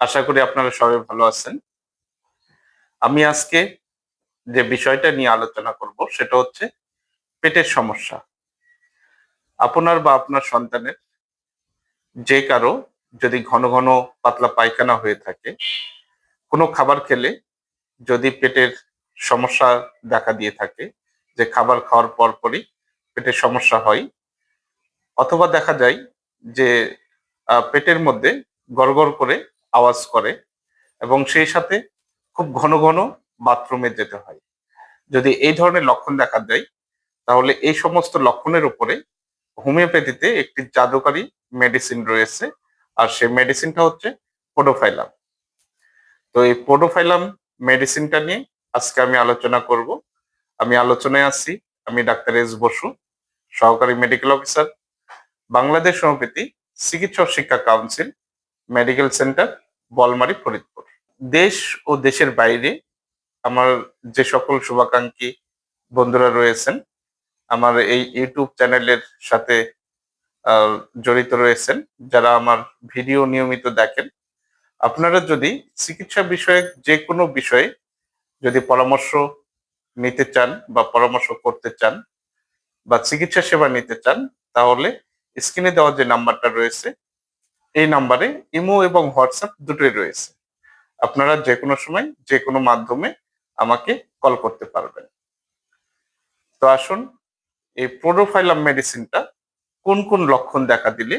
আশা করি আপনারা সবাই ভালো আছেন। আমি আজকে যে বিষয়টা নিয়ে আলোচনা করব সেটা হচ্ছে পেটের সমস্যা। আপনার বা আপনার সন্তানের যে কারও যদি ঘন ঘন পাতলা পায়খানা হয়ে থাকে, কোনো খাবার খেলে যদি পেটের সমস্যা দেখা দিয়ে থাকে, যে খাবার খাওয়ার পর পরই পেটের সমস্যা হয়, অথবা দেখা যায় যে পেটের মধ্যে গড়গড় করে আওয়াজ করে এবং সেই সাথে খুব ঘন ঘন বাথরুমে যেতে হয়। যদি এই ধরনের লক্ষণ দেখা দেয়, তাহলে এই সমস্ত লক্ষণের উপরে হোমিওপ্যাথিতে একটি জাদুকারী মেডিসিন রয়েছে আর সেই মেডিসিনটা হচ্ছে পোডোফাইলাম। তো এই পোডোফাইলাম মেডিসিনটা নিয়ে আজকে আমি আলোচনা করব। আমি আলোচনায় আছি, আমি ডাক্তার এস বসু, সহকারী মেডিকেল অফিসার, বাংলাদেশ হোমিওপ্যাথি চিকিৎসক শিক্ষা council, medical centre Bolmari Faridpur. দেশ ও দেশের বাইরে আমার যে সকল শুভাকাঙ্ক্ষী বন্ধুরা রয়েছেন, আমার এই ইউটিউব চ্যানেলের সাথে জড়িত রয়েছেন, যারা আমার ভিডিও নিয়মিত দেখেন, আপনারা যদি চিকিৎসা বিষয়ক যে কোনো বিষয়ে যদি পরামর্শ নিতে চান বা পরামর্শ করতে চান বা চিকিৎসা সেবা নিতে চান, তাহলে স্ক্রিনে দেওয়া যে নাম্বারটা রয়েছে এই নাম্বারে ইমো এবং হোয়াটসঅ্যাপ দুটোই রয়েছে। আপনারা যে কোনো সময় যে কোনো মাধ্যমে আমাকে কল করতে পারবেন। তো আসুন, এই প্রোডোফাইলাম মেডিসিনটা কোন কোন লক্ষণ দেখা দিলে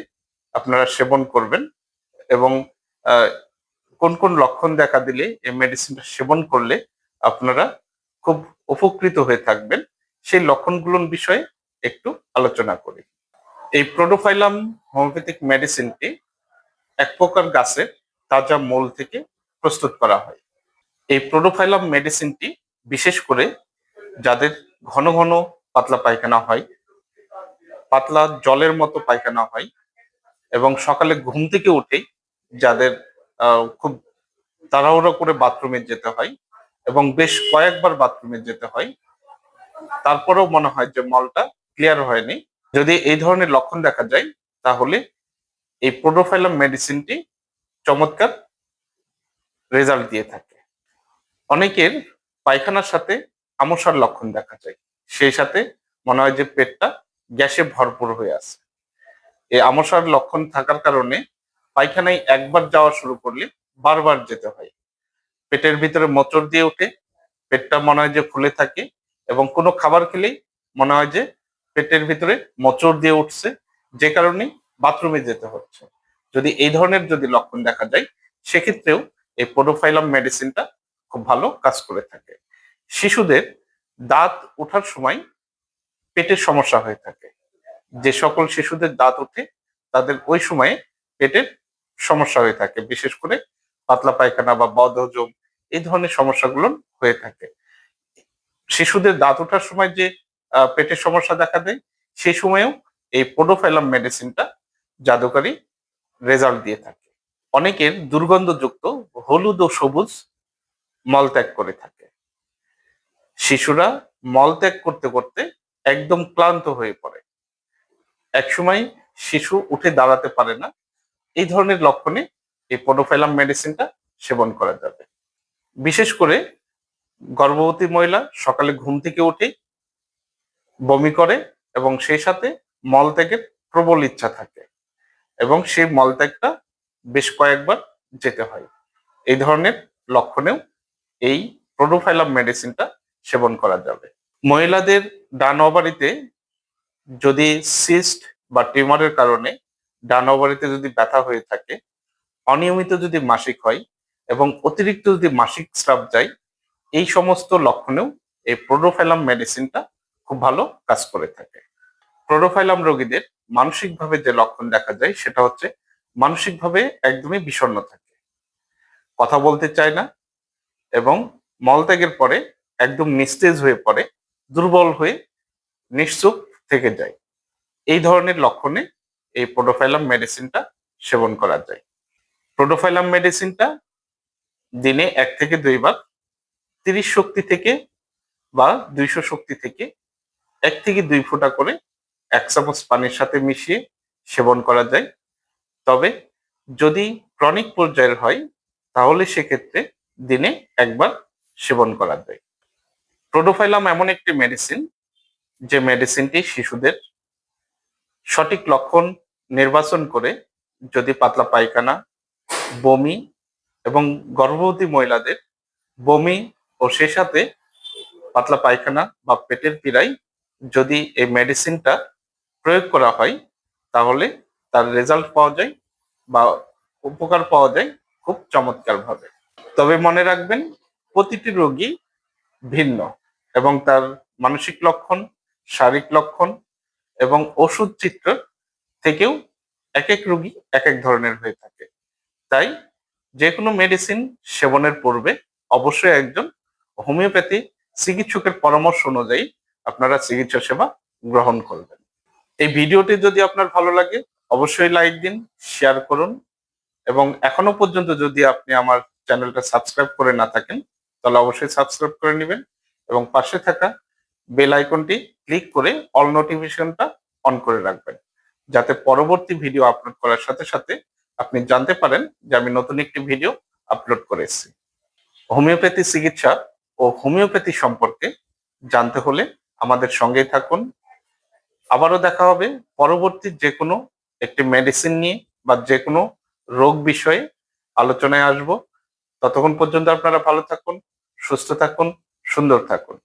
আপনারা সেবন করবেন এবং কোন কোন লক্ষণ দেখা দিলে এই মেডিসিনটা সেবন করলে আপনারা খুব উপকৃত হয়ে থাকবেন, সেই লক্ষণগুলোর বিষয়ে একটু আলোচনা করি। এই প্রোডোফাইলাম হোমিওপ্যাথিক মেডিসিনটি এক প্রকার গাছের তাজা মূল থেকে প্রস্তুত করা হয়। এই প্রোডোফাইলাম মেডিসিনটি বিশেষ করে যাদের ঘন ঘন পাতলা পায়খানা হয়, পাতলা জলের মতো পায়খানা হয় এবং সকালে ঘুম থেকে উঠেই যাদের খুব তাড়াহুড়ো করে বাথরুমে যেতে হয় এবং বেশ কয়েকবার বাথরুমে যেতে হয়, তারপরেও মনে হয় যে মলটা ক্লিয়ার হয়নি। যদি এই ধরনের লক্ষণ দেখা যায়, তাহলে এই প্রোডোফাইলাম মেডিসিনটি চমৎকার রেজাল্ট দিয়ে থাকে। অনেকের পায়খানার সাথে আমসার লক্ষণ দেখা যায়। সেই সাথে মনে হয় যে পেটটা গ্যাসে ভরপুর হয়ে আছে। এই আমসার লক্ষণ থাকার কারণে পায়খানায় একবার যাওয়া শুরু করলে বারবার যেতে হয়। পেটের ভিতরে মোচড় দিয়ে ওঠে, পেটটা মনে হয় যে ফুলে থাকে এবং কোনো খাবার খেলেই মনে হয় যে পেটের ভিতরে মোচড় দিয়ে উঠছে। যে কারণে বাথরুমে যেতে হচ্ছে। যদি এই ধরনের যদি লক্ষণ দেখা যায়, সেক্ষেত্রেও এই পোডোফাইলাম মেডিসিনটা খুব ভালো কাজ করে থাকে। শিশুদের দাঁত ওঠার সময় পেটের সমস্যা হয়ে থাকে। যে সকল শিশুদের দাঁত ওঠে, তাদের ওই সময়ে পেটের সমস্যা হয়ে থাকে। বিশেষ করে পাতলা পায়খানা বা বদহজম এই ধরনের সমস্যাগুলো হয়ে থাকে। শিশুদের দাঁত ওঠার সময় যে পেটের সমস্যা দেখা দেয়, সেই সময়েও এই পোডোফাইলাম মেডিসিনটা জাদুকারী রেজাল্ট দিয়ে থাকে। অনেকের দুর্গন্ধযুক্ত হলুদ ও সবুজ মলত্যাগ করে থাকে। শিশুরা মলত্যাগ করতে করতে একদম ক্লান্ত হয়ে পড়ে। একসময় শিশু উঠে দাঁড়াতে পারে না। এই ধরনের লক্ষণে এই পোডোফাইলাম মেডিসিনটা সেবন করা যাবে। বিশেষ করে গর্ভবতী মহিলা সকালে ঘুম থেকে উঠে বমি করে এবং সেই সাথে মলত্যাগের প্রবল ইচ্ছা থাকে। এবং সেই মলত্যাগটা বেশ কয়েকবার যেতে হয়। এই ধরনের লক্ষণেও এই প্রোডোফাইলাম মেডিসিনটা সেবন করা যাবে। মহিলাদের ডান ওভারিতে যদি সিস্ট বা টিউমারের কারণে ডান ওভারিতে যদি ব্যথা হয়ে থাকে, অনিয়মিত যদি মাসিক হয় এবং অতিরিক্ত যদি মাসিক স্রাব যায়, এই সমস্ত লক্ষণেও এই প্রোডোফাইলাম মেডিসিনটা খুব ভালো কাজ করে থাকে। প্রোডোফাইলাম রোগীদের মানসিকভাবে যে লক্ষণ দেখা যায়, সেটা হচ্ছে মানসিকভাবে একদমই বিষণ্ণ থাকে। কথা বলতে চায় না এবং মলত্যাগের পরে একদম নিস্তেজ হয়ে পড়ে, দুর্বল হয়ে নিশ্চুপ থেকে যায়। এই ধরনের লক্ষণে এই প্রোডোফাইলাম মেডিসিনটা সেবন করা যায়। প্রোডোফাইলাম মেডিসিনটা দিনে এক থেকে দুইবার তিরিশ শক্তি থেকে বা দুইশো শক্তি থেকে এক থেকে দুই ফোঁটা করে এক চামচ পানির সাথে মিশিয়ে সেবন করা যায়। তবে যদি ক্রনিক পর্যায়ের হয়, তাহলে সেক্ষেত্রে দিনে একবার সেবন করা যায়। প্রোডোফাইলাম এমন একটি মেডিসিন, যে মেডিসিনটি শিশুদের সঠিক লক্ষণ নির্বাচন করে যদি পাতলা পায়খানা, বমি এবং গর্ভবতী মহিলাদের বমি ও সে সাথে পাতলা পায়খানা বা পেটের পীড়ায় যদি এই মেডিসিনটা প্রয়োগ করা হয়, তাহলে তার রেজাল্ট পাওয়া যায় বা উপকার পাওয়া যায় খুব চমৎকার ভাবে তবে মনে রাখবেন, প্রতিটি রোগী ভিন্ন এবং তার মানসিক লক্ষণ, শারীরিক লক্ষণ এবং ওষুধ চিত্র থেকেও এক এক রোগী এক এক ধরনের হয়ে থাকে। তাই যে কোনো মেডিসিন সেবনের পূর্বে অবশ্যই একজন হোমিওপ্যাথি চিকিৎসকের পরামর্শ অনুযায়ী আপনারা চিকিৎসা সেবা গ্রহণ করবেন। এই ভিডিওটি যদি আপনার ভালো লাগে, অবশ্যই লাইক দিন শেয়ার করুন। এবং এখনও পর্যন্ত যদি আপনি আমার চ্যানেলটা সাবস্ক্রাইব করে না থাকেন, তাহলে অবশ্যই সাবস্ক্রাইব করে নেবেন এবং পাশে থাকা বেল আইকনটি ক্লিক করে অল নোটিফিকেশনটা অন করে রাখবেন। যাতে পরবর্তী ভিডিও আপলোড করার সাথে সাথে আপনি জানতে পারেন যে আমি নতুন একটি ভিডিও আপলোড করেছি হোমিওপ্যাথি চিকিৎসা ও হোমিওপ্যাথি সম্পর্কে জানতে হলে আমাদের সঙ্গেই থাকুন। আবারও দেখা হবে পরবর্তী যে কোনো একটি মেডিসিন নিয়ে বা যে কোনো রোগ বিষয়ে আলোচনায় আসব। ততক্ষণ পর্যন্ত আপনারা ভালো থাকুন, সুস্থ থাকুন, সুন্দর থাকুন।